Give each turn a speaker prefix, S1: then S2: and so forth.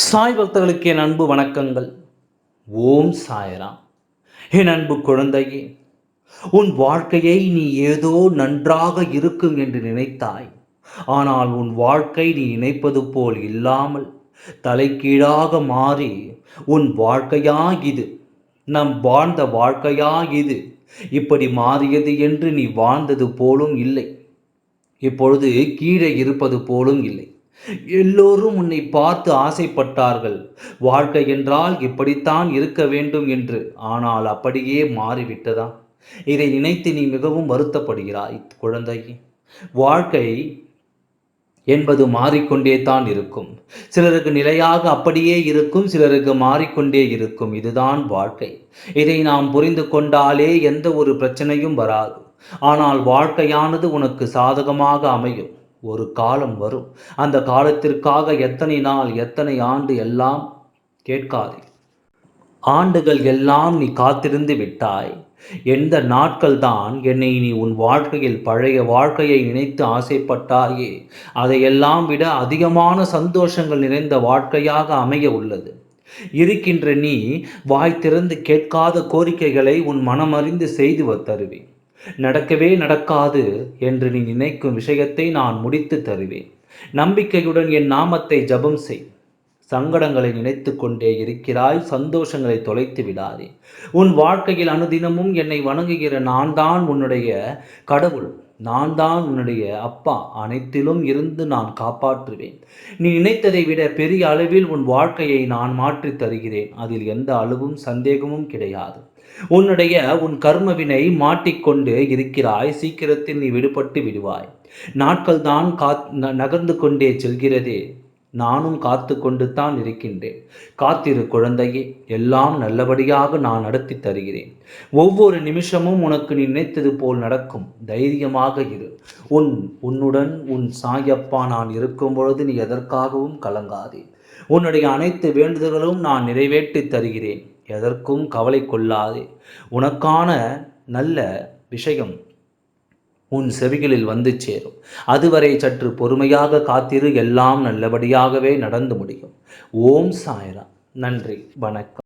S1: சாய் பக்தர்களுக்கு என் அன்பு வணக்கங்கள். ஓம் சாயராம். என் அன்பு குழந்தையே உன் வாழ்க்கையை நீ ஏதோ நன்றாக இருக்கும் என்று நினைத்தாய். ஆனால் உன் வாழ்க்கை நீ நினைப்பது போல் இல்லாமல் தலைக்கீழாக மாறி உன் வாழ்க்கையா இது நம் வாழ்ந்த வாழ்க்கையா இது இப்படி மாறியது என்று நீ வாழ்ந்தது போலும் இல்லை. இப்பொழுது கீழே இருப்பது போலும் இல்லை. எல்லோரும் உன்னை பார்த்து ஆசைப்பட்டார்கள். வாழ்க்கை என்றால் இப்படித்தான் இருக்க வேண்டும் என்று. ஆனால் அப்படியே மாறிவிட்டதா? இதை நினைத்து நீ மிகவும் வருத்தப்படுகிறாய் குழந்தை வாழ்க்கை என்பது மாறிக்கொண்டே தான் இருக்கும். சிலருக்கு நிலையாக அப்படியே இருக்கும் சிலருக்கு மாறிக்கொண்டே இருக்கும். இதுதான் வாழ்க்கை. இதை நாம் புரிந்து கொண்டாலே எந்த ஒரு பிரச்சனையும் வராது. ஆனால் வாழ்க்கையானது உனக்கு சாதகமாக அமையும். ஒரு காலம் வரும். அந்த காலத்திற்காக எத்தனை நாள் எத்தனை ஆண்டு எல்லாம் கேட்காதே. ஆண்டுகள் எல்லாம் நீ காத்திருந்து விட்டாய். எந்த நாட்கள் தான் என்னை நீ உன் வாழ்க்கையில் பழைய வாழ்க்கையை நினைத்து ஆசைப்பட்டாயே. அதையெல்லாம் விட அதிகமான சந்தோஷங்கள் நிறைந்த வாழ்க்கையாக அமைய உள்ளது. இருக்கின்ற நீ வாய் திறந்து கேட்காத கோரிக்கைகளை உன் மனமறிந்து செய்து தருவேன். நடக்கவே நடக்காது என்று நீ நினைக்கும் விஷயத்தை நான் முடித்து தருவேன். நம்பிக்கையுடன் என் நாமத்தை ஜபம் செய். சங்கடங்களை நினைத்து கொண்டே இருக்கிறாய் சந்தோஷங்களை தொலைத்து விடாதே. உன் வாழ்க்கையில் அனுதினமும் என்னை வணங்குகிற நான் தான் உன்னுடைய கடவுள். நான் தான் உன்னுடைய அப்பா. அனைத்திலும் இருந்து நான் காப்பாற்றுவேன். நீ நினைத்ததை விட பெரிய அளவில் உன் வாழ்க்கையை நான் மாற்றித் தருகிறேன். அதில் எந்த அளவும் சந்தேகமும் கிடையாது. உன்னுடைய உன் கர்மவினை மாட்டிக்கொண்டு இருக்கிறாய். சீக்கிரத்தில் நீ விடுபட்டு விடுவாய். நாட்கள் தான் காத் நகர்ந்து கொண்டே செல்கிறதே. நானும் காத்து கொண்டு தான் இருக்கின்றேன். காத்திரு குழந்தையே எல்லாம் நல்லபடியாக நான் நடத்தி தருகிறேன். ஒவ்வொரு நிமிஷமும் உனக்கு நீ நினைத்தது போல் நடக்கும். தைரியமாக இரு. உன் உன்னுடன் உன் சாயப்பா நான் இருக்கும் பொழுது நீ எதற்காகவும் கலங்காதே. உன்னுடைய அனைத்து வேண்டுதல்களும் நான் நிறைவேற்றி தருகிறேன். எதற்கும் கவலை கொள்ளாதே. உனக்கான நல்ல விஷயம் உன் செவிகளில் வந்து சேரும். அதுவரை சற்று பொறுமையாக காத்திரு எல்லாம் நல்லபடியாகவே நடந்து முடியும். ஓம் சாய்ரா நன்றி. வணக்கம்.